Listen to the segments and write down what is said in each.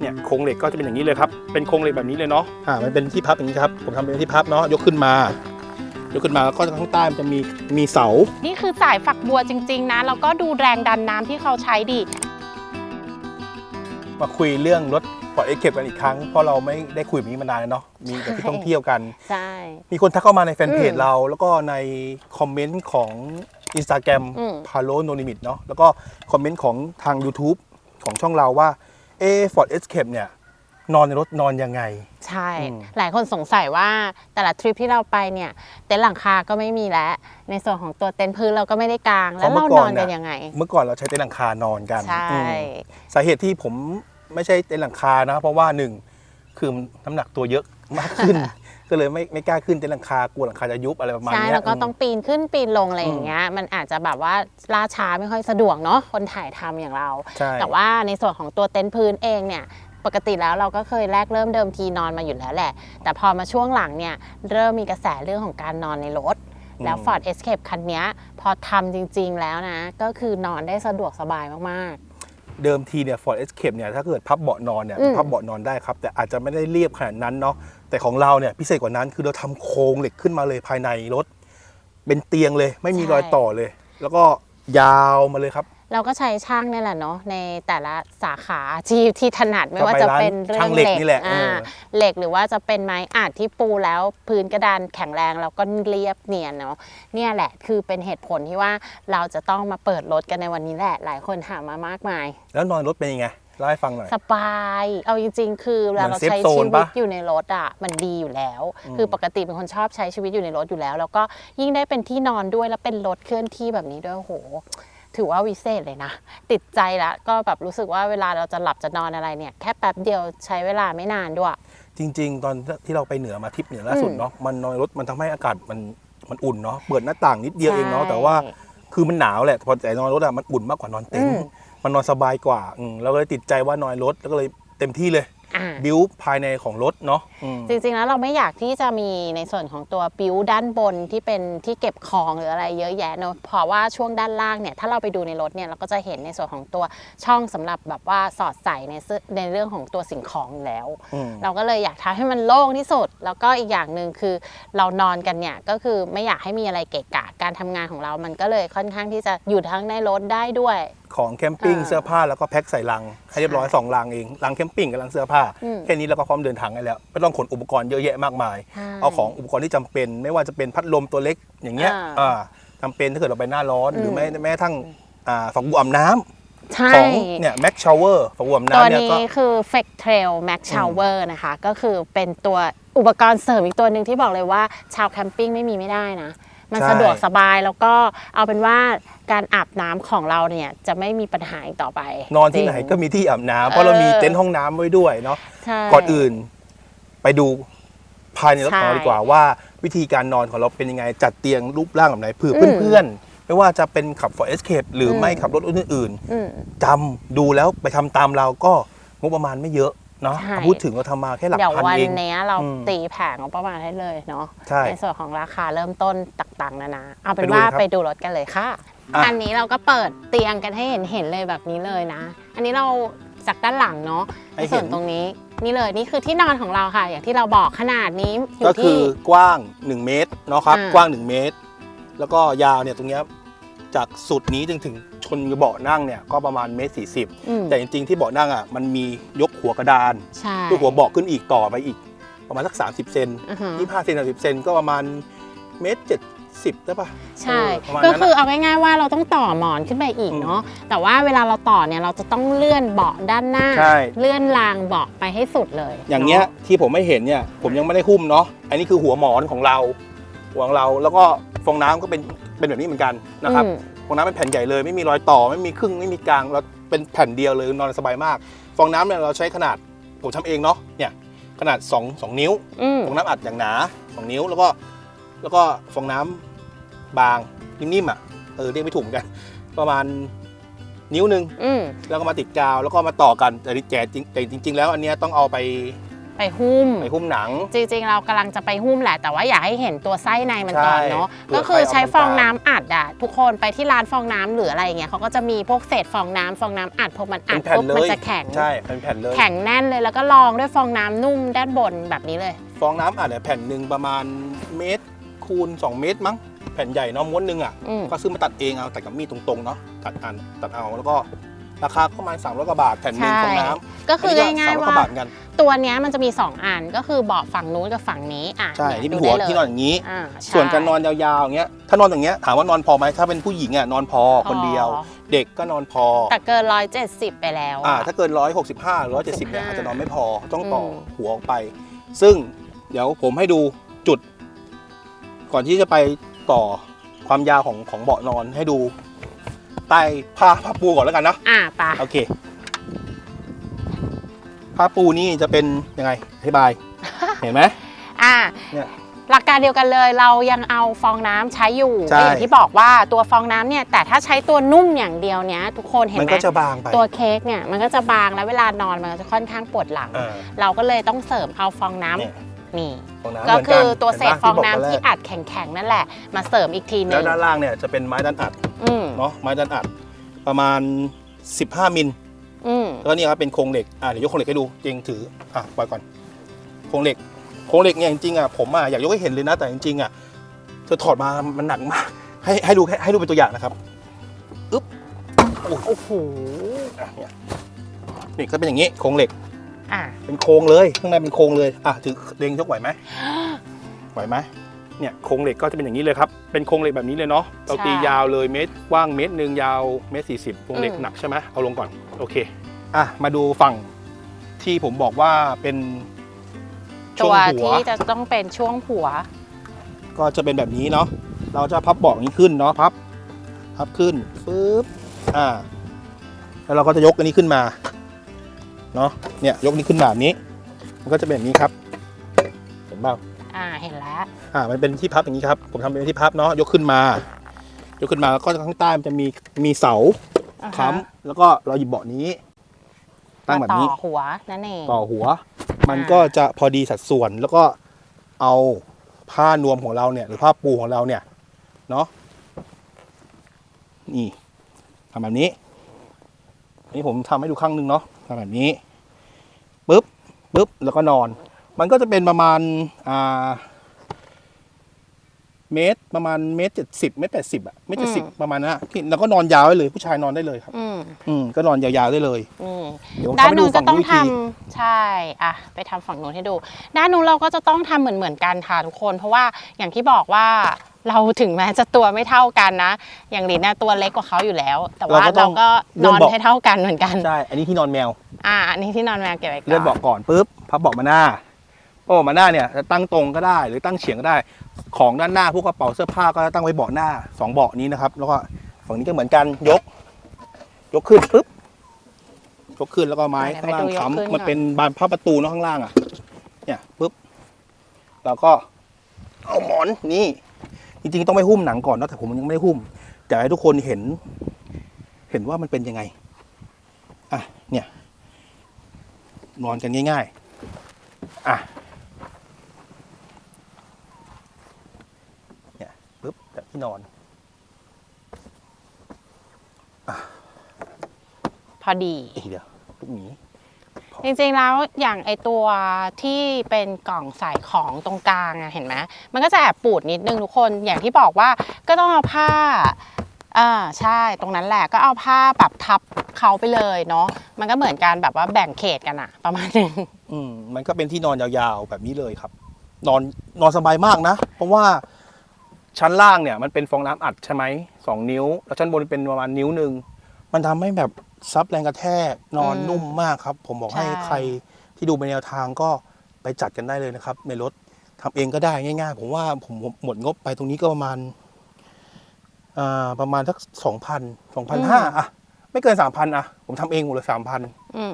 เนี่ยโครงเหล็กก็จะเป็นอย่างนี้เลยครับ เป็นโครงเหล็กแบบนี้เลยเนาะ อ่า มันเป็นที่พับอย่างนี้ครับ ผมทำเป็นที่พับเนาะ ยกขึ้นมา ยกขึ้นมาแล้วก็ข้างใต้มันจะมีมีเสา นี่คือสายฝักบัวจริง ๆ นะแล้วก็ดูแรงดันน้ำที่เขาใช้ดี มาคุยเรื่องรถปอดเอ็กเก็บกันอีกครั้ง เพราะเราไม่ได้คุยแบบนี้มานานแล้วเนาะ มีแต่ที่ท่องเที่ยวกัน ใช่ มีคนทักเข้ามาในแฟนเพจอืมเรา แล้วก็ในคอมเมนต์ของ Instagram อืม พาโลโนลิมิตเนาะ แล้วก็คอมเมนต์ของทาง YouTube ของช่องเราว่า เอฟอร์ดเอสเคปเนี่ยนอนในรถนอนยังไง ใช่ อืม หลายคนสงสัยว่าแต่ละทริปที่เราไปเนี่ยเต็นท์หลังคาก็ไม่มีแล้ว ในส่วนของตัวเต็นท์พื้นเราก็ไม่ได้กาง แล้วเรานอนกันยังไง เมื่อก่อนเราใช้เต็นท์หลังคานอนกันใช่ อืมสาเหตุที่ผมไม่ใช่เต็นท์หลังคานะ เพราะว่าหนึ่งคือน้ำหนักตัวเยอะมากขึ้น ก็เลยไม่ไม่กล้าขึ้นเต็นท์หลังคากลัวหลังคาจะยุบอะไรประมาณใช่เนี้ยแล้วก็ต้องมปีนขึ้นปีนลงอะไรอย่างเงี้ยมันอาจจะแบบว่าล่าช้าไม่ค่อยสะดวกเนาะคนถ่ายทำอย่างเรา ใช่แต่ว่าในส่วนของตัวเต็นท์พื้นเองเนี่ยปกติแล้วเราก็เคยแรกเริ่มเดิมทีนอนมาอยู่แล้วแหละ แต่พอมาช่วงหลังเนี่ยเริ่มมีกระแสเรื่องของการนอนในรถ แล้ว Ford Escape คันเนี้ยพอทำจริงๆแล้วนะ ก็คือนอนได้สะดวกสบายมาก เดิมทีเนี่ย Ford Escape เนี่ยถ้าเกิดพับเบาะนอนเนี่ยอืมพับเบาะนอนได้ครับ แต่อาจจะไม่ได้เรียบขนาดนั้นเนาะ แต่ของเราเนี่ยพิเศษกว่านั้นคือเราทำโครงเหล็กขึ้นมาเลยภายในรถ เป็นเตียงเลย ไม่มีรอยต่อเลย แล้วก็ยาวมาเลยครับๆเราก็ใช้ช่างนี่แหละเนาะในแต่ละสาขาที่ที่ถนัดไม่ก็ว่าไปจะร้านเป็นเรื่อช่างงเหล็กนี่แหละอ่าเออเหล็กหรือว่าจะเป็นไม้อัดที่ปูแล้วพื้นกระดานแข็งแรงแล้วก็เรียบเนียนเนาะเนี่ยแหละคือเป็นเหตุผลที่ว่าเราจะต้องมาเปิดรถกันในวันนี้แหละ หลายคนถามมามากมาย แล้วนอนรถเป็นยังไง เล่าให้ฟังหน่อย สบาย เอาจริง ๆ คือเวลาเหมืเราอนใช้ safe ชี zone วิตปะอยู่ในรถอะมันดีอยู่แล้ว อืม คือปกติเป็นคนชอบใช้ชีวิตอยู่ในรถอยู่แล้ว แล้วก็ยิ่งได้เป็นที่นอนด้วยแล้วเป็นรถเคลื่อนที่แบบนี้ด้วยโอ้โห ถือว่าวิเศษเลยนะ ติดใจละก็แบบรู้สึกว่าเวลาเราจะหลับจะนอนอะไรเนี่ย แค่แป๊บเดียวใช้เวลาไม่นานด้วย จริง ๆ ตอนที่เราไปเหนือมาทริปเหนือล่าสุดอืม เนาะมันนอนรถมันทำให้อากาศมันมันอุ่นเนาะเปิดหน้าต่างนิดเดียวเองเนาะใช่แต่ว่าคือมันหนาวแหละพอแต่นอนรถอะมันอุ่นมากกว่านอนเต็นอืท์ม มันนอนสบายกว่าอืมเราก็เลยติดใจว่านอนรถแล้วก็เลยเต็มที่เลย อ่า บิวภายในของรถเนาะอืม จริงๆ แล้วเราไม่อยากที่จะมีในส่วนของตัวปิ้วด้านบนที่เป็นที่เก็บของหรืออะไรเยอะแยะเนอะเพราะว่าช่วงด้านล่างเนี่ยถ้าเราไปดูในรถเนี่ยเราก็จะเห็นในส่วนของตัวช่องสำหรับแบบว่าสอดใส่ในเสื้อในเรื่องของตัวสิ่งของอยู่แล้ว อืม เราก็เลยอยากทำให้มันโล่งที่สุด แล้วก็อีกอย่างหนึ่งคือเรานอนกันเนี่ยก็คือไม่อยากให้มีอะไรเกะกะการทำงานของเรา มันก็เลยค่อนข้างที่จะอยู่ทั้งในรถได้ด้วย ของแคมปิ้งอ่าเสื้อผ้าแล้วก็แพ็คใส่ลังให้เรียบร้อยสองลังเองลังแคมปิ้งกับลังเสื้อผ้าอืมแค่นี้เราก็พร้อมเดินทางได้แล้วไม่ต้องขนอุปกรณ์เยอะแยะมากมาย ใช่เอาของอุปกรณ์ที่จำเป็น ไม่ว่าจะเป็นพัดลมตัวเล็กอย่างเงี้ยอ่า อ่าจำเป็นถ้าเกิดเราไปหน้าร้อน หรือมแม้แม้กระทั่งอ่าฝักบัวอาบน้ำใช่ ของเนี่ยแม็กชาวเวอร์ฝักบัวอาบตัวน้ำเนี่ยนี้ก็ คือ f a k e Trail Max Shower นะคะ ก็คือเป็นตัวอุปกรณ์เสริมอีกตัวหนึ่งที่บอกเลยว่าชาวแคมปิ้งไม่มีไม่ได้นะ มันใช่สะดวกสบายแล้วก็เอาเป็นว่าการอาบน้ำของเราเนี่ยจะไม่มีปัญหาอีกต่อไป นอนที่ไหนก็มีที่อาบน้ำเพราะเรามีเออเต็นท์ห้องน้ำไว้ด้วยเนาะใช่ก่อนอื่นไปดูภายในรถใช่ของเราดีกว่าว่า วิธีการนอนของเราเป็นยังไงจัดเตียงรูปร่างแบบไหนเผื่ออืมเพื่อนๆไม่ว่าจะเป็นขับ for escape หรืออมไม่ขับรถอื่นอืมๆจำดูแล้วไปทำตามเราก็งบประมาณไม่เยอะ เนาะใช่ พูดถึงเราทำมาแค่หลักเดี๋ยวพันวันเอง เนี้ยเราอืมตีแผงงบประมาณให้เลยเนาะใช่ส่วนของราคาเริ่มต้นต่างๆนานาเอาเป็นไปดูว่าเลยครับไปดูรถกันเลยค่ะ อะ อันนี้เราก็เปิดเตียงกันให้เห็นเห็นๆเลยแบบนี้เลยนะ อันนี้เราจากด้านหลังเนาะให้ในเห็นส่วนตรงนี้นี่เลยนี่คือที่นอนของเราค่ะ อย่างที่เราบอกขนาดนี้อก็ยู่คืที่ อกว้าง 1 เมตรเนาะครับ อ่ากว้าง 1 เมตร แล้วก็ยาวเนี่ยตรงเนี้ย จากสุดนี้จนถึงชนเบาะนั่งเนี่ยก็ประมาณเมตรสี่สิบอืมแต่จริงๆที่เบาะนั่งอะมันมียกหัวกระดานใช่ยกหัวเบาะขึ้นอีกต่อไปอีก ประมาณสัก30เซนอือฮะยี่ห้าเซนสามสิบเซนก็ประมาณเมตรเจ็ดสิบได้ปะใช่ เออประมาณก็นั้นคืออะ เอาง่ายๆว่าเราต้องต่อหมอนขึ้นไปอีกเนาะแต่ว่าเวลาเราต่อเนี่ยเราจะต้องเลื่อนเบาะด้านหน้า ใช่ เลื่อนรางเบาะไปให้สุดเลยอย่างเงี้ยนะที่ผมไม่เห็นเนี่ยผมยังไม่ได้หุ้มเนาะอันนี้คือหัวหมอนของเราหัวของเราแล้วก็ฟองน้ำก็เป็น เป็นแบบนี้เหมือนกันนะครับอืมฟองน้ำเป็นแผ่นใหญ่เลยไม่มีรอยต่อไม่มีครึ่งไม่มีกลางเราเป็นแผ่นเดียวเลยนอนสบายมาก ฟองน้ำเนี่ยเราใช้ขนาดผมทำเองเนาะเนี่ยขนาด2 2นิ้วอืมฟองน้ำอัดอย่างหนา2นิ้วแล้วก็แล้วก็ฟองน้ำบางนิ่มๆอะเออเรียกไม่ถูกเหมือนกัน ประมาณนิ้วหนึ่งอืมแล้วก็มาติดกาวแล้วก็มาต่อกันแต่แต่จริงแต่จริง ๆ แล้วอันเนี้ยต้องเอาไป ไปหุ้ม ไปหุ้มหนัง จริงๆ เรากำลังจะไปหุ้มแหละ แต่ว่าอยากให้เห็นตัวไส้ในมันก่อนเนาะ ใช่ก็คือใช้เผื่อใครเอาฟองน้ำอัดอะทุกคนไปที่ร้านฟองน้ำหรืออะไรอย่างเงี้ยเขาก็จะมีพวกเศษฟองน้ำฟองน้ำอัดพอมันอัเป็ดนแผ่นปุ๊บเลมันยจะแข็ง ใช่เป็นแผ่นเลย แข็งแน่นเลยแล้วก็รองด้วยฟองน้ำนุ่มด้านบนแบบนี้เลย ฟองน้ำอัดเนี่ยแผ่นหนึ่งประมาณเมตรคูณ 2 เมตรมั้ง แผ่นใหญ่เนาะม้วนหนึ่งอะ อืม ก็ซื้อมาตัดเองเอาตัดกับมีดตรงๆเนาะตัดอันตัดเอาแล้วก็ ราคาประมาณ300กว่าบาทแผ่นหนึ่งใช่ฟองน้ำก็คืออันนี้ง่าย300ๆกว่าว่าบาทกันตัวเนี้ยมันจะมี 2อันก็คือเบาะฝั่งนู้นกับฝั่งนี้อะใช่ยนี่เป็นดูหัวได้เลยที่นอนอย่างนี้อ่าใช่ส่วนการนอนยาวๆอย่างเงี้ยถ้านอนอย่างเงี้ยถามว่านอนพอไหมถ้าเป็นผู้หญิงอะนอนพอคนเดียวพอเด็กก็นอนพอแต่เกิน170ไปแล้วอ่าอะถ้าเกิน165 170เนี่ย165อาจจะนอนไม่พอต้องต่ออมหัวออกไป ซึ่งเดี๋ยวผมให้ดูจุด ก่อนที่จะไปต่อความยาวของของเบาะนอนให้ดู ใต้ผ้าผ้าปูก่อนแล้วกันนะอ่าปะโอเค ผ้าปูนี่จะเป็นยังไงอธิบาย เห็นไหมอ่าเนี่ยหลักการเดียวกันเลยเรายังเอาฟองน้ำใช้อยู่ใช่ก็อย่างที่บอกว่าตัวฟองน้ำเนี่ยแต่ถ้าใช้ตัวนุ่มอย่างเดียวเนี้ยทุกคนเห็นมันไหมก็จะบางไปตัวเค้กเนี่ยมันก็จะบางแล้วเวลานอนมันก็จะค่อนข้างปวดหลังอ่าเราก็เลยต้องเสริมเอาฟองน้ำเนี่ยนี่ฟองน้ำก็เหมืนคือตัวห็นเศปะษฟองน้ำบกที่ตแรกอัดแข็งๆ นั่นแหละ มาเสริมอีกทีนึแล้วงด้านล่างเนี่ยจะเป็นไม้ดันอัดอืมเนาะไม้ดันอัดประมาณ 15 มิลอืมแล้วนี่ครับเป็นโครงเหล็กอ่าเดี๋ยวยกโครงเหล็กให้ดูจริงถืออะปล่อยก่อนโครงเหล็กโครงเหล็กเนี่ยจริงๆอะผมอะอยากยกให้เห็นเลยนะแต่จริงๆอะเธอถอดมามันหนักมาก ให้ให้ดูให้ให้ดูเป็นตัวอย่างนะครับอึ๊บโอ้โหโอ้โหอะเนี่ยนี่ก็เป็นอย่างนี้โครงเหล็ก อะเป็นโครงเลยข้างในเป็นโครงเลยอะถือเด้งยกไหวไหมไหวไหมเนี่ยโครงเหล็กก็จะเป็นอย่างนี้เลยครับ เป็นโครงเหล็กแบบนี้เลยเนาะเราตียาวเลยเมตรกว้างเมตรหนึ่งยาวเมตรสี่สิบโครงเหล็กหนักใช่ไหมเอาลงก่อนโอเคอะมาดูฝั่งที่ผมบอกว่าเป็นช่ตัววงหัวที่จะต้องเป็นช่วงหัว ก็จะเป็นแบบนี้เนาะเราจะพับเบาะอย่างนี้ขึ้นเนาะพับพับขึ้นปึ๊บอ่าแล้วเราก็จะยกอันนี้ขึ้นมา เนาะเนี่ยยกนี้ขึ้นมาแบบนี้ มันก็จะเป็นแบบนี้ครับ เห็นเปล่าอ่าเห็นแล้วอ่ามันเป็นที่พับอย่างนี้ครับ ผมทำเป็นที่พับเนาะยกขึ้นมา ยกขึ้นมาแล้วก็ข้างใต้มันจะมีมีเสาอ่าฮะค้ำแล้วก็เราหยิบเบาะนี้ ตั้งแบบนี้ มาต่อหัวนั่นเอง ต่อหัว มันอ่าก็จะพอดีสัดส่วนแล้วก็เอาผ้านวมของเราเนี่ย หรือผ้าปูของเราเนี่ยเนาะนี่ทำแบบนี้อันนี้ผมทำให้ดูข้างหนึงเนาะ ทำแบบนี้ปึ๊บปึ๊บแล้วก็นอน มันก็จะเป็นประมาณอ่า เมตรประมาณเมตรเจ็ดสิบเมตรแปดสิบอะเมตรเจ็ดสิบประมาณนั้นอะแล้วก็นอนยาวได้เลย ผู้ชายนอนได้เลยครับ อืมอืมก็นอนยาวๆได้เลย อืม เดี๋ยวผมด้านทำให้ดูนู้นก็ฝั่งต้องวิทำธีใช่อะไปทำฝั่งนู้นให้ดู ด้านนู้นเราก็จะต้องทำเหมือนเหมือนๆกันค่ะทุกคน เพราะว่าอย่างที่บอกว่าเราถึงแม้จะตัวไม่เท่ากันนะ อย่างลินน่ะตัวเล็กกว่าเขาอยู่แล้ว แต่ว่าเราก็ต้เราองก็เลื่นอนอนเบาะ ให้เท่ากันเหมือนกัน ใช่ อันนี้ที่นอนแมว อ่าอันนี้ที่นอนแมวเก็บไว้ก่อน เลื่อนเบาะก่อนปุ๊บพับเบาะมาหน้า พอเบาะมาหน้าเนี่ยจะตั้งตรงก็ได้หรือตั้งเฉียงก็ได้ ของด้านหน้าพวกกระเป๋าเสื้อผ้าก็ตั้งไว้เบาะหน้าสองเบาะนี้นะครับ แล้วก็ฝั่งนี้ก็เหมือนกันยก ยกขึ้นปุ๊บยกขึ้นแล้วก็ไม้ข้างล่างค้ำมันเป็นบานผ้าประตูเนอะข้างล่างอะ เนี่ยปุ๊บเราก็เอาหมอนนี่ จริงๆต้องไม่หุ้มหนังก่อนเนอะแต่ผมยังไม่ได้หุ้มอยากให้ทุกคนเห็น เห็นว่ามันเป็นยังไงอะเนี่ยนอนกันง่าย ๆ อะ เนี่ยปึ๊บแบบ ที่นอน พอดี อีกเดียวลูกหมีจริงๆแล้วอย่างไอตัวที่เป็นกล่องใส่ของตรงกลางอะเห็นไหมมันก็จะแอบปูดนิดนึงทุกคนอย่างที่บอกว่าก็ต้องเอาผ้าอ่าใช่ตรงนั้นแหละก็เอาผ้าแบบทับเขาไปเลยเนาะมันก็เหมือนการแบบว่าแบ่งเขตกันอะประมาณนึงอืมมันก็เป็นที่นอนยาวๆแบบนี้เลยครับ นอนนอนสบายมากนะ เพราะว่า ชั้นล่างเนี่ยมันเป็นฟองน้ำอัดใช่ไหมสองนิ้ว แล้วชั้นบนเป็นประมาณนิ้วหนึ่งมันทำให้แบบซับแรงกระแทกนอนอืมนุ่มมากครับ ผมบอกให้ใช่ใครที่ดูเป็นแนวทางก็ไปจัดกันได้เลยนะครับ ในรถทำเองก็ได้ง่าย ๆ ผมว่าผมหมดงบไปตรงนี้ก็ประมาณอ่าประมาณสักสองพันสองพันห้าอะไม่เกินสามพันอะผมทำเองหมดเลยสามพันอืม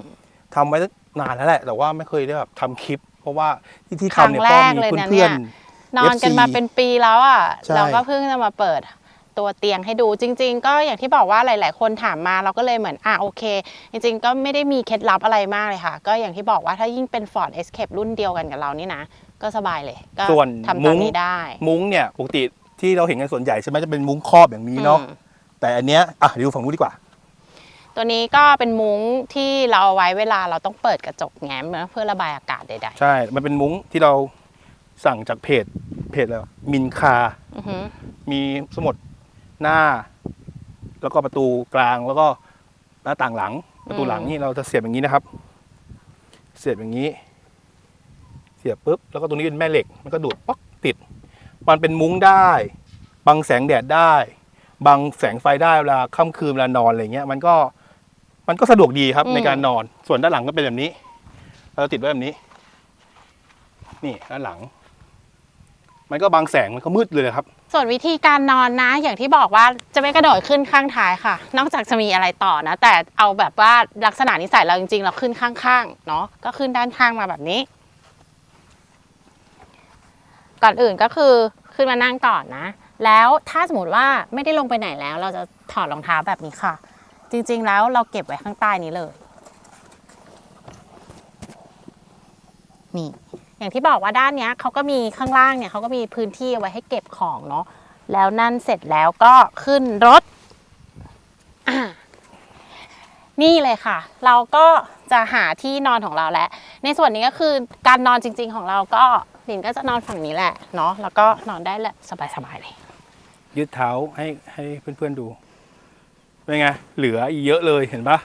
ทำไว้นานแล้วแหละ แต่ว่าไม่เคยได้แบบทำคลิป เพราะว่าที่ที่ครั้งทำเนี่ยแรก็กมีเลยนะเพื่อนเนี่ยนอนกันมาเป็นปีแล้วอะใช่ เราก็เพิ่งจะมาเปิดตัวเตียงให้ดูจริง ๆ ก็อย่างที่บอกว่าหลาย ๆ คนถามมาเราก็เลยเหมือนอะโอเค จริง ๆ ก็ไม่ได้มีเคล็ดลับอะไรมากเลยค่ะ ก็อย่างที่บอกว่าถ้ายิ่งเป็น Ford Escape รุ่นเดียวกันกับเรานี่นะ ก็สบายเลยก็ส่วนทำมุ้ตามง นี้ได้มุ้งเนี่ยปกติที่เราเห็นกันส่วนใหญ่ใช่ไหมจะเป็นมุ้งครอบอย่างนี้เนาะอืม แต่อันเนี้ยอะเดี๋ยวดูฝั่งนู้นดีกว่า ตัวนี้ก็เป็นมุ้งที่เราเอาไว้เวลาเราต้องเปิดกระจกแง้มเพื่อระบายอากาศใด ใช่ มันเป็นมุ้งที่เรา สั่งจากเพจเพจอะไรวะมินคาๆอือฮึมีสมุดหน้า แล้วก็ประตูกลางแล้วก็หน้าต่างหลัง ประตูหลังนี่เราจะเสียบอย่างนี้นะครับ เสียบอย่างนี้ เสียบปุ๊บแล้วก็ตรงนี้เป็นแม่เหล็ก มันก็ดูดป๊อกติด มันเป็นมุ้งได้ บังแสงแดดได้ บังแสงไฟได้เวลาค่ำคืนเวลานอนอะไรเงี้ย มันก็มันก็สะดวกดีครับในการนอน ส่วนด้านหลังก็เป็นแบบนี้ เราติดไว้แบบนี้ นี่ด้านหลัง มันก็บังแสงมันก็มืดเลยครับ ส่วนวิธีการนอนนะ อย่างที่บอกว่าจะไม่กระโดดขึ้นข้างท้ายค่ะ นอกจากจะมีอะไรต่อนะ แต่เอาแบบว่าลักษณะนิสัยเราจริงๆ เราขึ้นข้างๆเนาะก็ขึ้นด้านข้างมาแบบนี้ ก่อนอื่นก็คือขึ้นมานั่งก่อนนะ แล้วถ้าสมมติว่าไม่ได้ลงไปไหนแล้ว เราจะถอดรองเท้าแบบนี้ค่ะ จริงๆแล้วเราเก็บไว้ข้างใต้นี้เลย นี่ อย่างที่บอกว่าด้านเนี้ยเขาก็มีข้างล่างเนี่ยเขาก็มีพื้นที่เอาไว้ให้เก็บของเนาะแล้วนั่นเสร็จแล้วก็ขึ้นรถ นี่เลยค่ะ เราก็จะหาที่นอนของเราแล้ว ในส่วนนี้ก็คือการนอนจริง ๆ ของเราก็หลินก็จะนอนฝั่งนี้แหละเนาะแล้วก็นอนได้แหละสบายๆเลย ยืดเท้าให้ให้เพื่อนๆดู เป็นไง เหลืออีกเยอะเลยเห็นปะ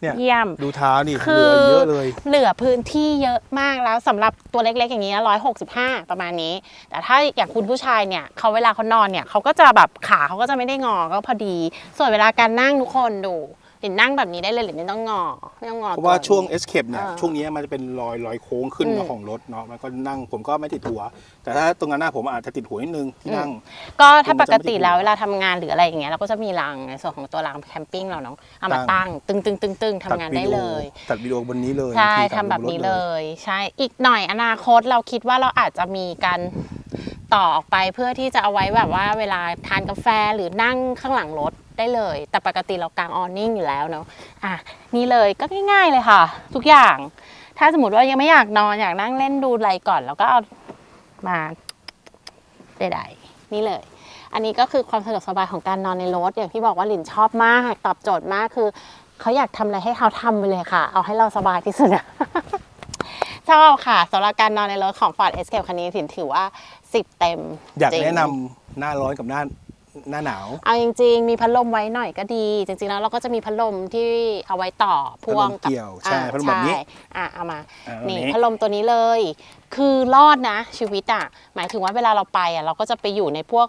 เนี่ยเยี่ยม ดูเท้านี่คืเหลืออเยอะเลย เหลือพื้นที่เยอะมากแล้วสำหรับตัวเล็กๆ อย่างนี้ร้อยหกสิบห้าประมาณนี้ แต่ถ้าอย่างคุณผู้ชายเนี่ยเขาเวลาเขานอนเนี่ยเขาก็จะแบบขาเขาก็จะไม่ได้งอก็พอดี ส่วนเวลาการนั่งทุกคนดู หลินนั่งแบบนี้ได้เลยหลินไม่ต้องงอไม่ต้องงอเพราะว่าตัช่วง escape เนี่ยอ่าช่วงนี้มันจะเป็นรอยรอยโค้งขึ้นอืมมาของรถเนาะมันก็นั่งผมก็ไม่ติดหัว แต่ถ้าตรงนั้นหน้าผมอาจจะติดหัวนิดนึงที่นั่ง ก็ถ้าปกติมันจะไม่ติดแล้วเวลาทำงานหรืออะไรอย่างเงี้ยเราก็จะมีรางในส่วนของตัวรางแคมปิ้งเราเนาะเอามาตั้งตึงตึงตึงตึงทำงานได้เลยตัดวิดีโอตัดวิดีโอบนนี้เลยใช่วิธีทำตัดแบบนี้รถเลย ใช่อีกหน่อยอนาคตเราคิดว่าเราอาจจะมีการต่อออกไปเพื่อที่จะเอาไว้แบบว่าเวลาทานกาแฟหรือนั่งข้างหลังรถ ได้เลย แต่ปกติเรากางออนนิ่งอยู่แล้วเนาะอะนี่เลยก็ง่าย ๆเลยค่ะ ทุกอย่าง ถ้าสมมติว่ายังไม่อยากนอนอยากนั่งเล่นดูอะไรก่อนเราก็เอามาใดๆนี่เลย อันนี้ก็คือความสะดวกสบายของการนอนในรถอย่างที่บอกว่าหลินชอบมาก ตอบโจทย์มากคือเขาอยากทำอะไรให้เขาทำไปเลยค่ะ เอาให้เราสบายที่สุดอะชอบค่ะสำหรับการนอนในรถของ Ford Escape คันนี้ถินถือว่า 10 เต็ม อยากจริง แนะนำหน้าร้อนกับหน้า หน้าหนาว เอาจริง ๆ มีพัดลมไว้หน่อยก็ดี จริงๆแล้วเราก็จะมีพัดลมที่เอาไว้ต่อพ่วงพัดลมเกี่ยวใช่อ่าพัดลมแบบนี้ใช่อะเอามาอ่านี่แบบนี้พัดลมตัวนี้เลย คือรอดนะ ชีวิตอะหมายถึงว่าเวลาเราไปอะเราก็จะไปอยู่ในพวก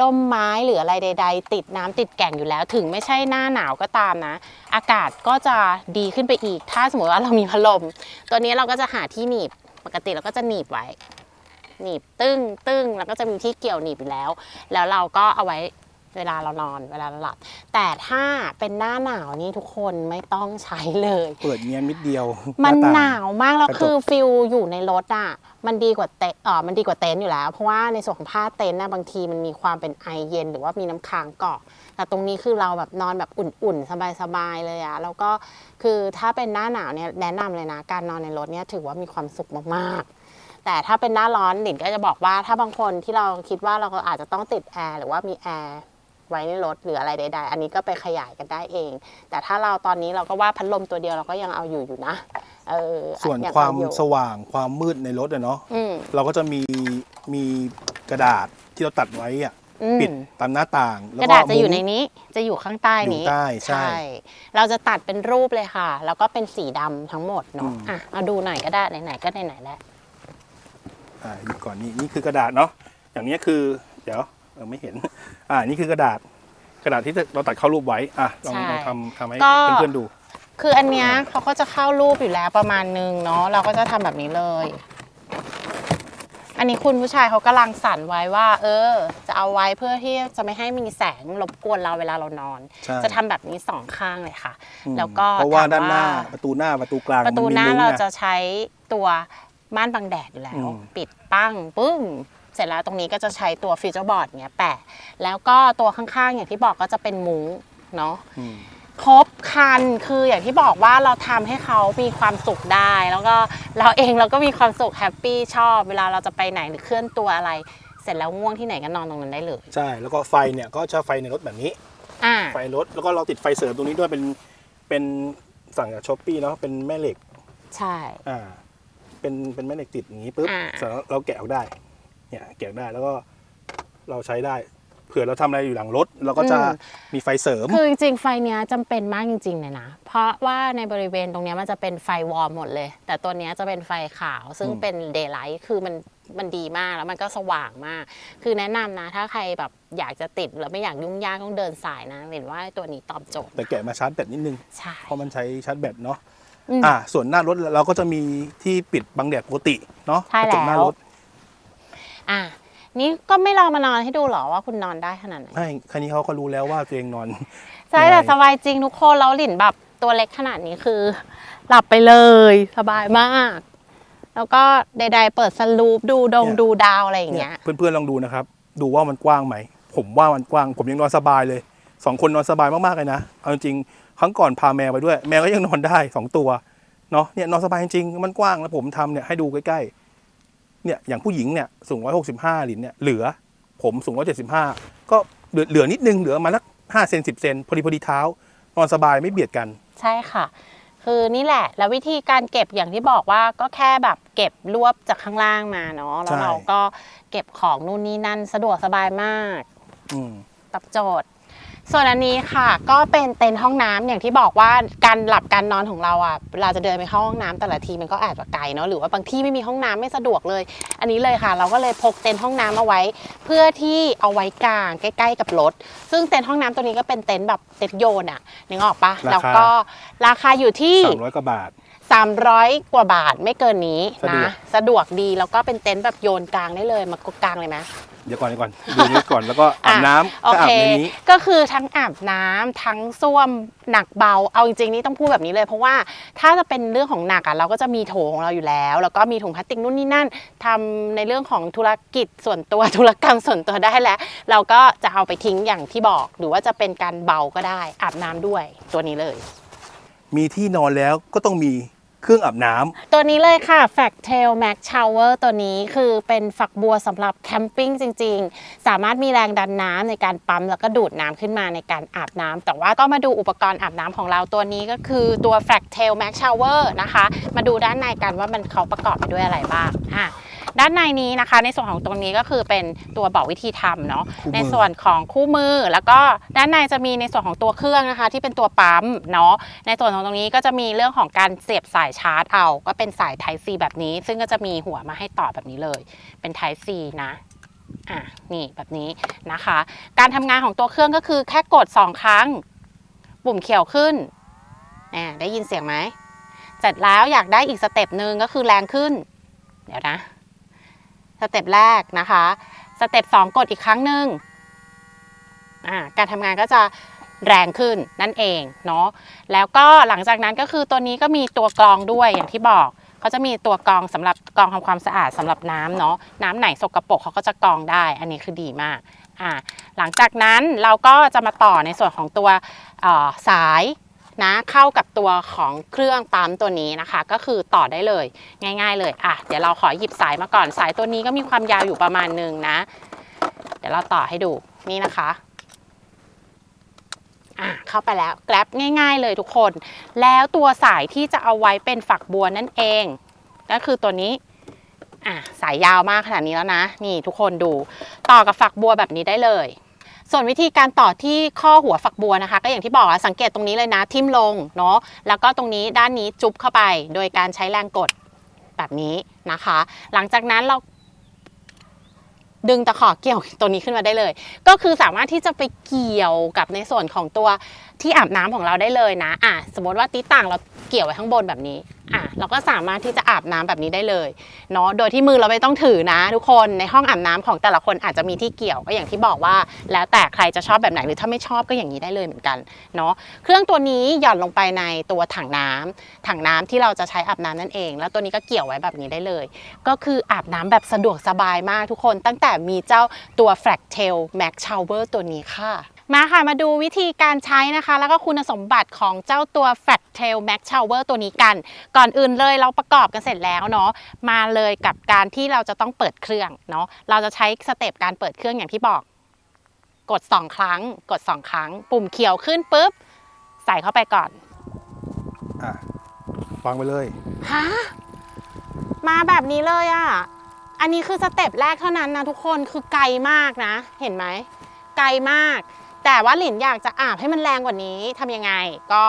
ร่มไม้หรืออะไรใด ๆ ติดน้ำติดแก่งอยู่แล้ว ถึงไม่ใช่หน้าหนาวก็ตามนะ อากาศก็จะดีขึ้นไปอีก ถ้าสมมติว่าเรามีพัดลม ตัวนี้เราก็จะหาที่หนีบปกติเราก็จะหนีบไว้ หนีบตึ้งตึ้งแล้วก็จะมีที่เกี่ยวหนีบอยู่แล้ว แล้วเราก็เอาไว้เวลาเรานอนเวลาเราหลับ แต่ถ้าเป็นหน้าหนาวนี่ทุกคนไม่ต้องใช้เลย เปิดเงี้ยมิดเดียวมันต่งหนาวมากแล้วกระจกคือฟิลอยู่ในรถอะมันดีกว่าเตเออมันดีกว่าเต็นท์อยู่แล้ว เพราะว่าในส่วนของผ้าเต็นท์นะบางทีมันมีความเป็นไอเย็น หรือว่ามีน้ำค้างเกาะ แต่ตรงนี้คือเราแบบนอนแบบอุ่นๆ สบายๆเลยอะแล้วก็คือถ้าเป็นหน้าหนาวเนี่ยแนะนำเลยนะการนอนในรถเนี่ยถือว่ามีความสุขมากๆ แต่ถ้าเป็นหน้าร้อนหลินก็จะบอกว่าถ้าบางคนที่เราคิดว่าเราอาจจะต้องติดแอร์หรือว่ามีแอร์ไว้ในรถหรืออะไรใดๆ อันนี้ก็ไปขยายกันได้เอง แต่ถ้าเราตอนนี้เราก็ว่าพัดลมตัวเดียวเราก็ยังเอาอยู่อยู่นะเออส่วนยังความเออยู่สว่างความมืดในรถอะเนาะอืมเราก็จะมีมีกระดาษที่เราตัดไว้อะอืม ปิดตามหน้าต่างแล้วกก็ระดาษจะอยู่มุ้งในนี้จะอยู่ข้างใต้นี้อยู่ใต้ใช่เราจะตัดเป็นรูปเลยค่ะ แล้วก็เป็นสีดำทั้งหมดอืเนาะมอะเอาดูหน่อยก็ได้ไหนๆก็ไหนๆแล้ว อ่าหยิบก่อนนี่นี่คือกระดาษเนาะอย่างนี้คือ เดี๋ยวเออไม่เห็น อ่านี่คือกระดาษ กระดาษที่เราตัดเข้ารูปไว้อะลองใช่ลองทำทำให้ก็ เพื่อนๆดู คืออันเนี้ยเขาก็จะเข้ารูปอยู่แล้วประมาณนึงเนาะเราก็จะทำแบบนี้เลย อันนี้คุณผู้ชายเขากำลังสั่นไว้ว่า เออ จะเอาไว้เพื่อที่จะไม่ให้มีแสงรบกวนเราเวลาเรานอน ใช่ จะทำแบบนี้สองข้างเลยค่ะ อืมแล้วก็เพราะว่าถมด้านหน้าประตูหน้าประตูกลางประตูหน้ามัมีมุ้งเราไงจะใช้ตัว ม่านบังแดดอยู่แล้วอืมปิดปั้งปึ้ง เสร็จแล้วตรงนี้ก็จะใช้ตัวฟิวเจอร์บอร์ดเนี้ยแปะ แล้วก็ตัวข้างๆ อย่างที่บอกก็จะเป็นมุ้งเนาะอืมครบครันคืออย่างที่บอกว่าเราทำให้เขามีความสุขได้ แล้วก็เราเองเราก็มีความสุขแฮปปี้ชอบเวลาเราจะไปไหนหรือเคลื่อนตัวอะไร เสร็จแล้วง่วงที่ไหนก็นอนตรงนั้นได้เลย ใช่แล้วก็ไฟเนี่ยก็จะไฟในรถแบบนี้อ่าไฟรถแล้วก็เราติดไฟเสริมตรงนี้ด้วยเป็นเป็นสั่งจากช้อปปี้เนาะเป็นแม่เหล็ก ใช่อ่า เป็นเป็นแม่เหล็กติดอย่างนี้ปุ๊บอ่า เสร็จแล้วเราแกะออกได้ เนี่ยแกะออกได้แล้วก็เราใช้ได้ เผื่อเราทำอะไรอยู่หลังรถเราก็จะมีไฟเสริม คือจริงๆไฟเนี้ยจำเป็นมากจริงๆเลยนะ เพราะว่าในบริเวณตรงเนี้ยมันจะเป็นไฟวอร์มหมดเลย แต่ตัวเนี้ยจะเป็นไฟขาวซึ่งอืม เป็นเดย์ไลท์คือมันมันดีมากแล้วมันก็สว่างมาก คือแนะนำนะถ้าใครแบบอยากจะติดแล้วไม่อยากยุ่งยากต้องเดินสายนะ เห็นว่าตัวนี้ตอบโจทย์แต่แกะมาชาร์จแบตนิดนึงใช่เพราะมันใช้ชาร์จแบตเนาะ อืมอ่า ส่วนหน้ารถเราก็จะมีที่ปิดบังแดดปกติเนาะใช่กระจกหน้าแล้วรถ อะนี่ก็ไม่ลองมานอนให้ดูหรอว่าคุณนอนได้ขนาดไหนไม่คันนี้เขาก็รู้แล้วว่าตัวเองนอน ใช่ยังไงแต่สบายจริงทุกคนแล้วหลินแบบตัวเล็กขนาดนี้คือ หลับไปเลยสบายมาก แล้วก็ใดๆเปิดสลูปดูดงดูดาวอะไรอย่างเนี่เงี้ยยเพื่อนๆลองดูนะครับ ดูว่ามันกว้างไหม ผมว่ามันกว้าง ผมยังนอนสบายเลยสองคนนอนสบายมากๆเลยนะ เอาจริงๆค รั้งก่อนพาแมวไปด้วย แมวก็ยังนอนได้สองตัวเนาะเนี่ยนอนสบายจริงๆมันกว้างแล้วผมทำเนี่ยให้ดูใกล้ๆเนี่ยอย่างผู้หญิงเนี่ยสูงร้อยหกสิบห้าหลินเนี่ยเหลือผมสูงร้อยเจ็ดสิบห้าก็เหลือเหลือนิดนึงเหลือมาสักห้าเซนสิบเซนพอดีพอดีเท้านอนสบายไม่เบียดกัน ใช่ค่ะ คือนี่แหละ แล้ววิธีการเก็บอย่างที่บอกว่าก็แค่แบบเก็บรวบจากข้างล่างมาเนาะแล้วใช่เราก็เก็บของนู่นนี่นั่นสะดวกสบายมากอืมตอบโจทย์ ส่วนอันนี้ค่ะก็เป็นเต็นท์ห้องน้ำอย่างที่บอกว่าการหลับการนอนของเราอะเวลาจะเดินไปเข้าห้องน้ำแต่ละทีมันก็อาจจะไกลเนาะหรือว่าบางที่ไม่มีห้องน้ำไม่สะดวกเลย อันนี้เลยค่ะ เราก็เลยพกเต็นท์ห้องน้ำมาไว้ เพื่อที่เอาไว้กลางใกล้ ๆ กับรถ ซึ่งเต็นท์ห้องน้ำตัวนี้ก็เป็นเต็นท์แบบเต็นท์โยนอะนึกออกปะราคาแล้วก็ราคาอยู่ที่สามร้อยกว่าบาท 300 กว่าบาทไม่เกินนี้สะดวก นะ สะดวกดีแล้วก็เป็นเต็นท์แบบโยนกลางได้เลยมากดกลางเลยไหม เดี๋ยวก่อนเดี๋ยวก่อนดูนี้ก่อนแล้วก็อาบน้ำโอก็อาเคบในนี้ ก็คือทั้งอาบน้ำทั้งส้วมหนักเบา เอาจริงๆนี่ต้องพูดแบบนี้เลย เพราะว่าถ้าจะเป็นเรื่องของหนักอะเราก็จะมีโถของเราอยู่แล้ว แล้วก็มีถุงพลาสติกนู่นนี่นั่นทำในเรื่องของธุรกิจส่วนตัว ธุรกรรมส่วนตัวได้แล้ว เราก็จะเอาไปทิ้งอย่างที่บอก หรือว่าจะเป็นการเบาก็ได้อาบน้ำด้วยตัวนี้เลย มีที่นอนแล้วก็ต้องมี เครื่องอาบน้ำ ตัวนี้เลยค่ะ f a c t a i l Max Shower ตัวนี้คือเป็นฝักบัวสำหรับแคมปิ้งจริง ๆ สามารถมีแรงดันน้ำในการปั๊มแล้วก็ดูดน้ำขึ้นมาในการอาบน้ำแต่ว่าก็มาดูอุปกรณ์อาบน้ำของเราตัวนี้ก็คือตัว f a c t a i l Max Shower นะคะ มาดูด้านในกันว่ามันเขาประกอบไปด้วยอะไรบ้างอะ ด้านในนี้นะคะ ในส่วนของตรงนี้ก็คือเป็นตัวบอกวิธีทำเนาะคู่มือ ในส่วนของคู่มือ แล้วก็ด้านในจะมีในส่วนของตัวเครื่องนะคะ ที่เป็นตัวปั๊มเนาะในส่วนของตรงนี้ก็จะมีเรื่องของการเสียบสายชาร์จเอา ก็เป็นสาย Type C แบบนี้ ซึ่งก็จะมีหัวมาให้ต่อแบบนี้เลย เป็น Type C นะ อะนี่แบบนี้นะคะ การทำงานของตัวเครื่องก็คือแค่กด 2 ครั้ง ปุ่มเขียวขึ้นอ่าได้ยินเสียงไหม เสร็จแล้วอยากได้อีกสเต็ปหนึ่งก็คือแรงขึ้น เดี๋ยวนะ สเต็ปแรกนะคะ สเต็ปสองกดอีกครั้งหนึ่งการทำงานก็จะแรงขึ้นนั่นเองเนาะแล้วก็หลังจากนั้นก็คือตัวนี้ก็มีตัวกรองด้วยอย่างที่บอกเขาจะมีตัวกรองสำหรับกรองทำความสะอาดสำหรับน้ำเนาะน้ำไหนสกรปรกเขาก็จะกรองได้ อันนี้คือดีมากอ่าหลังจากนั้นเราก็จะมาต่อในส่วนของตัวสาย นะเข้ากับตัวของเครื่องปั๊มตัวนี้นะคะ ก็คือต่อได้เลยง่าย ๆ เลยอะเดี๋ยวเราขอหยิบสายมาก่อนสายตัวนี้ก็มีความยาวอยู่ประมาณหนึ่งนะ เดี๋ยวเราต่อให้ดูนี่นะคะอะเข้าไปแล้วแกลบง่าย ๆ เลยทุกคน แล้วตัวสายที่จะเอาไว้เป็นฝักบัวนั่นเอง ก็คือตัวนี้อะสายยาวมากขนาดนี้แล้วนะ นี่ทุกคนดูต่อกับฝักบัวแบบนี้ได้เลย ส่วนวิธีการต่อที่ข้อหัวฝักบัวนะคะ ก็อย่างที่บอกสังเกตตรงนี้เลยนะทิ่มลงเนาะแล้วก็ตรงนี้ด้านนี้จุ๊บเข้าไป โดยการใช้แรงกดแบบนี้นะคะ หลังจากนั้นเราดึงตะขอเกี่ยวตัวนี้ขึ้นมาได้เลย ก็คือสามารถที่จะไปเกี่ยวกับในส่วนของตัวที่อาบน้ำของเราได้เลยนะอะสมมติว่าตีต่างเราเกี่ยวไว้ข้างบนแบบนี้อะเราก็สามารถที่จะอาบน้ำแบบนี้ได้เลยเนาะโดยที่มือเราไม่ต้องถือนะ ทุกคนในห้องอาบน้ำของแต่ละคนอาจจะมีที่เกี่ยวก็อย่างที่บอกว่า แล้วแต่ใครจะชอบแบบไหนหรือถ้าไม่ชอบก็อย่างนี้ได้เลยเหมือนกันเนาะเครื่องตัวนี้หย่อนลงไปในตัวถังน้ำถังน้ำที่เราจะใช้อาบน้ำนั่นเอง แล้วตัวนี้ก็เกี่ยวไว้แบบนี้ได้เลย ก็คืออาบน้ำแบบสะดวกสบายมากทุกคน ตั้งแต่มีเจ้าตัว f r a c t a i l Max Shower ตัวนี้ค่ะมาค่ะมาดูวิธีการใช้นะคะ แล้วก็คุณสมบัติของเจ้าตัว f r a c t a i l Max Shower ตัวนี้กัน ก่อนอื่นเลยเราประกอบกันเสร็จแล้วเนาะมาเลยกับการที่เราจะต้องเปิดเครื่องเนาะเราจะใช้สเต็ปการเปิดเครื่องอย่างที่บอก กด 2 ครั้ง กด 2 ครั้ง ปุ่มเขียวขึ้นปุ๊บ ใส่เข้าไปก่อนอะวางไปเลยฮะมาแบบนี้เลยอะ่ะอันนี้คือสเต็ปแรกเท่านั้นนะทุกคนคือไกลมากนะ เห็นไหมไกลมาก แต่ว่าหลินอยากจะอาบให้มันแรงกว่านี้ทำยังไง ก็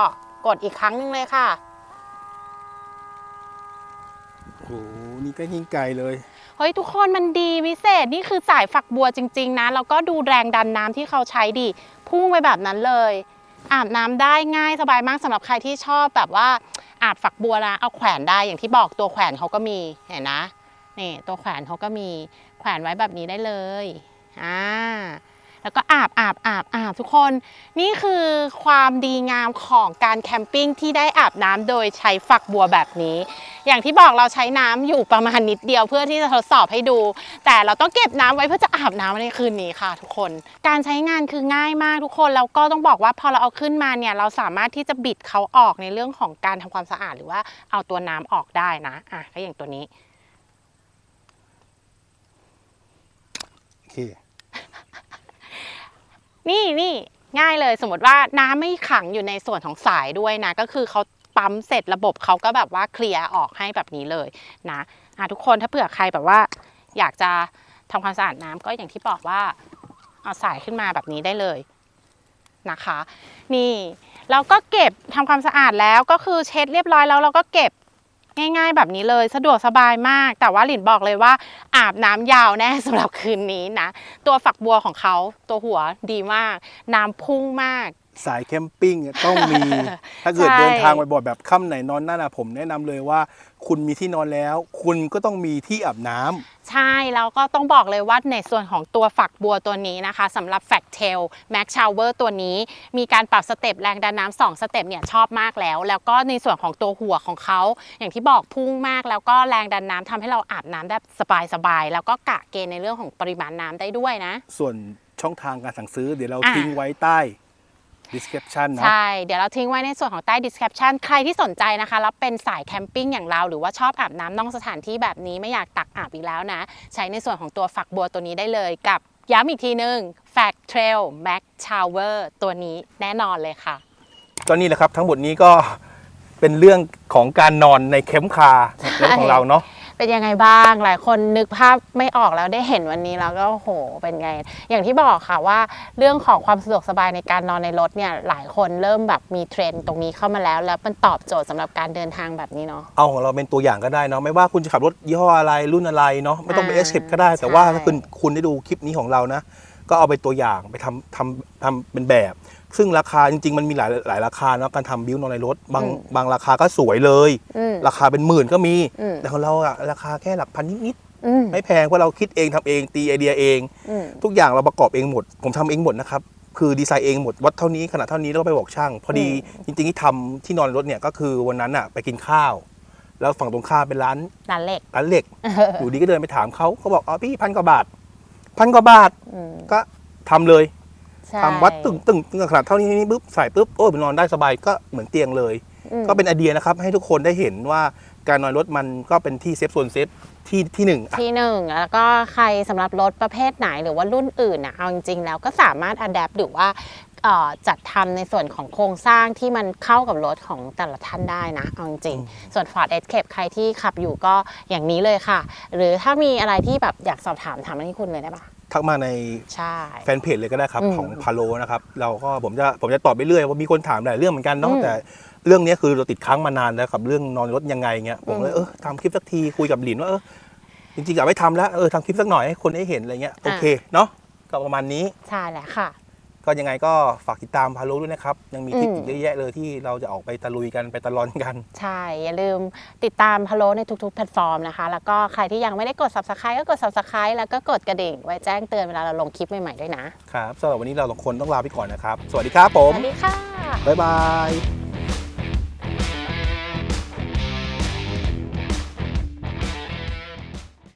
กดอีกครั้งหนึงเลยค่ะโอ้โหนี่ก็ยิ่งไกลเลย เฮ้ยทุกคนมันดีวิเศษนี่คือสายฝักบัวจริง ๆ นะ แล้วก็ดูแรงดันน้ำที่เขาใช้ดี พุ่งไปแบบนั้นเลย อาบน้ำได้ง่ายสบายมากสำหรับใครที่ชอบแบบว่าอาบฝักบัวนะเอาแขวนได้อย่างที่บอกตัวแขวนเขาก็มีเห็นนะนี่ตัวแขวนเขาก็มีแขวนไว้แบบนี้ได้เลยอ่า แล้วก็อาบอาบอาบอาบทุกคน นี่คือความดีงามของการแคมปิ้งที่ได้อาบน้ำโดยใช้ฝักบัวแบบนี้ อย่างที่บอกเราใช้น้ำอยู่ประมาณนิดเดียวเพื่อที่จะทดสอบให้ดู แต่เราต้องเก็บน้ำไว้เพื่อจะอาบน้ำในคืนนี้ค่ะ ทุกคน การใช้งานคือง่ายมากทุกคนแล้วก็ต้องบอกว่าพอเราเอาขึ้นมาเนี่ยเราสามารถที่จะบิดเขาออกในเรื่องของการทำความสะอาดหรือว่าเอาตัวน้ำออกได้นะอะก็อย่างตัวนี้โอเค นี่นี่ง่ายเลยสมมติว่าน้ำไม่ขังอยู่ในส่วนของสายด้วยนะ ก็คือเขาปั๊มเสร็จระบบเขาก็แบบว่าเคลียร์ออกให้แบบนี้เลยนะะทุกคนถ้าเผื่อใครแบบว่า อยากจะทำความสะอาดน้ำก็อย่างที่บอกว่าเอาสายขึ้นมาแบบนี้ได้เลยนะคะ นี่เราก็เก็บทำความสะอาดแล้วก็คือเช็ดเรียบร้อยแล้วเราก็เก็บ ง่ายๆ แบบนี้เลยสะดวกสบายมาก แต่ว่าหลินบอกเลยว่า อาบน้ำยาวแน่สำหรับคืนนี้นะ ตัวฝักบัวของเขาตัวหัวดีมาก น้ำพุ่งมากสายแคมปิ้งอะต้องมี ถ้าเกิดใช่เดินทางบ่อยๆแบบค่ำไหนนอนนั่นอะผมแนะนำเลยว่า คุณมีที่นอนแล้ว คุณก็ต้องมีที่อาบน้ำใช่แล้วก็ต้องบอกเลยว่าในส่วนของตัวฝักบัวตัวนี้นะคะสำหรับ f a c t a i l Max Shower ตัวนี้ มีการปรับสเต็ปแรงดันน้ำสองสเต็ปเนี่ยชอบมากแล้ว แล้วก็ในส่วนของตัวหัวของเขาอย่างที่บอกพุ่งมาก แล้วก็แรงดันน้ำทำให้เราอาบน้ำได้สบายๆแล้วก็กะเกณฑ์ในเรื่องของปริมาณน้ำได้ด้วยนะ ส่วนช่องทางการสั่งซื้อเดี๋ยวเราอะทิ้งไว้ใต้ description เนอะใช่ เดี๋ยวเราทิ้งไว้ในส่วนของใต้ description ใครที่สนใจนะคะแล้วเป็นสายแคมปิ้งอย่างเรา หรือว่าชอบอาบน้ำนอกสถานที่แบบนี้ไม่อยากตักอาบอีกแล้วนะ ใช้ในส่วนของตัวฝักบัวตัวนี้ได้เลยกับย้ำอีกทีนึง Fact Trail Max Shower ตัวนี้แน่นอนเลยค่ะ ก็นี่แหละครับทั้งหมดนี้ก็เป็นเรื่องของการนอนในเข็มคาร์เรื่องของเราเนาะ เป็นยังไงบ้าง หลายคนนึกภาพไม่ออกแล้วได้เห็นวันนี้แล้วก็โอ้โหเป็นไง อย่างที่บอกค่ะว่าเรื่องของความสะดวกสบายในการนอนในรถเนี่ยหลายคนเริ่มแบบมีเทรนด์ตรงนี้เข้ามาแล้ว แล้วมันตอบโจทย์สำหรับการเดินทางแบบนี้เนาะ เอาของเราเป็นตัวอย่างก็ได้เนาะไม่ว่าคุณจะขับรถยี่ห้ออะไรรุ่นอะไรเนาะไม่ต้องเป็นอ่าเอสเคก็ได้ แต่ว่าใช่ ถ้าคุณคุณได้ดูคลิปนี้ของเรานะ ก็เอาไปตัวอย่างไปทำทำทำเป็นแบบ ซึ่งราคาจริง ๆ มันมีหลายหลายราคาเนาะการทำบิวนอนในรถบางบางราคาก็สวยเลย อืม ราคาเป็นหมื่นก็มี อืม แต่ของเราอะราคาแค่หลักพันนิดอืมๆไม่แพงเพราะเราคิดเองทำเองตีไอเดียเอง อืม ทุกอย่างเราประกอบเองหมด ผมทำเองหมดนะครับ คือดีไซน์เองหมดวัดเท่านี้ขนาดเท่านี้แล้วก็ไปบอกช่าง พอดีจริงๆที่ทำที่นอนรถเนี่ยก็คือวันนั้นอะไปกินข้าว แล้วฝั่งตรงข้ามเป็นร้านร้านเหล็ก ร้านเหล็ก อยู่ดีก็เดินไปถามเขาเขาบอกอ๋อพี่พันกว่าบาทพันกว่าบาทอืม ก็ทำเลย ใช่ ทำวัดตึงตึงตึงขนาดเท่านี้นี่ปุ๊บใส่ปุ๊บโอ้ยนอนได้สบายก็เหมือนเตียงเลย อืม ก็เป็นไอเดียนะครับ ให้ทุกคนได้เห็นว่าการนอนรถมันก็เป็นที่เซฟโซนเซฟที่ที่หนึ่งอะ ที่หนึ่งแล้วก็ใครสำหรับรถประเภทไหนหรือว่ารุ่นอื่นน่ะเอาจริงๆแล้วก็สามารถอัดแอปหรือว่าเอ่อจัดทำในส่วนของโครงสร้างที่มันเข้ากับรถของแต่ละท่านได้นะเอาจริงๆส่วน Ford Escape ใครที่ขับอยู่ก็อย่างนี้เลยค่ะ หรือถ้ามีอะไรที่แบบอยากสอบถามถามมาที่คุณเลยได้ปะ ทักมาในใช่ แฟนเพจเลยก็ได้ครับ อืมของพาโลนะครับ เราก็ผมจะผมจะตอบไปเรื่อยว่ามีคนถามหลายเรื่องเหมือนกันเนาะอืมแต่เรื่องนี้คือเราติดค้างมานานแล้วกับเรื่องนอนรถยังไงเงี้ยผมเลยอืมเออทำคลิปสักทีคุยกับหลินว่าเออจริงๆอยากไปทำแล้วเออทำคลิปสักหน่อยให้คนได้เห็นอะไรเงี้ยโอเคเนาะก็ประมาณนี้ ใช่แหละค่ะ ก็ยังไงก็ฝากติดตามพารุด้วยนะครับ ยังมีทริปอืมอีกเยอะแยะเลยที่เราจะออกไปตะลุยกันไปตะลอนกัน ใช่ อย่าลืมติดตามพะโลในทุกๆแพลตฟอร์มนะคะ แล้วก็ใครที่ยังไม่ได้กด subscribe ก็กด subscribe แล้วก็กดกระดิ่ง ไว้แจ้งเตือนเวลาเราลงคลิปใหม่ๆด้วยนะครับสำหรับวันนี้เราสองคนต้องลาไปก่อนนะครับ สวัสดีครับผม สวัสดีค่ะ บ๊ายบาย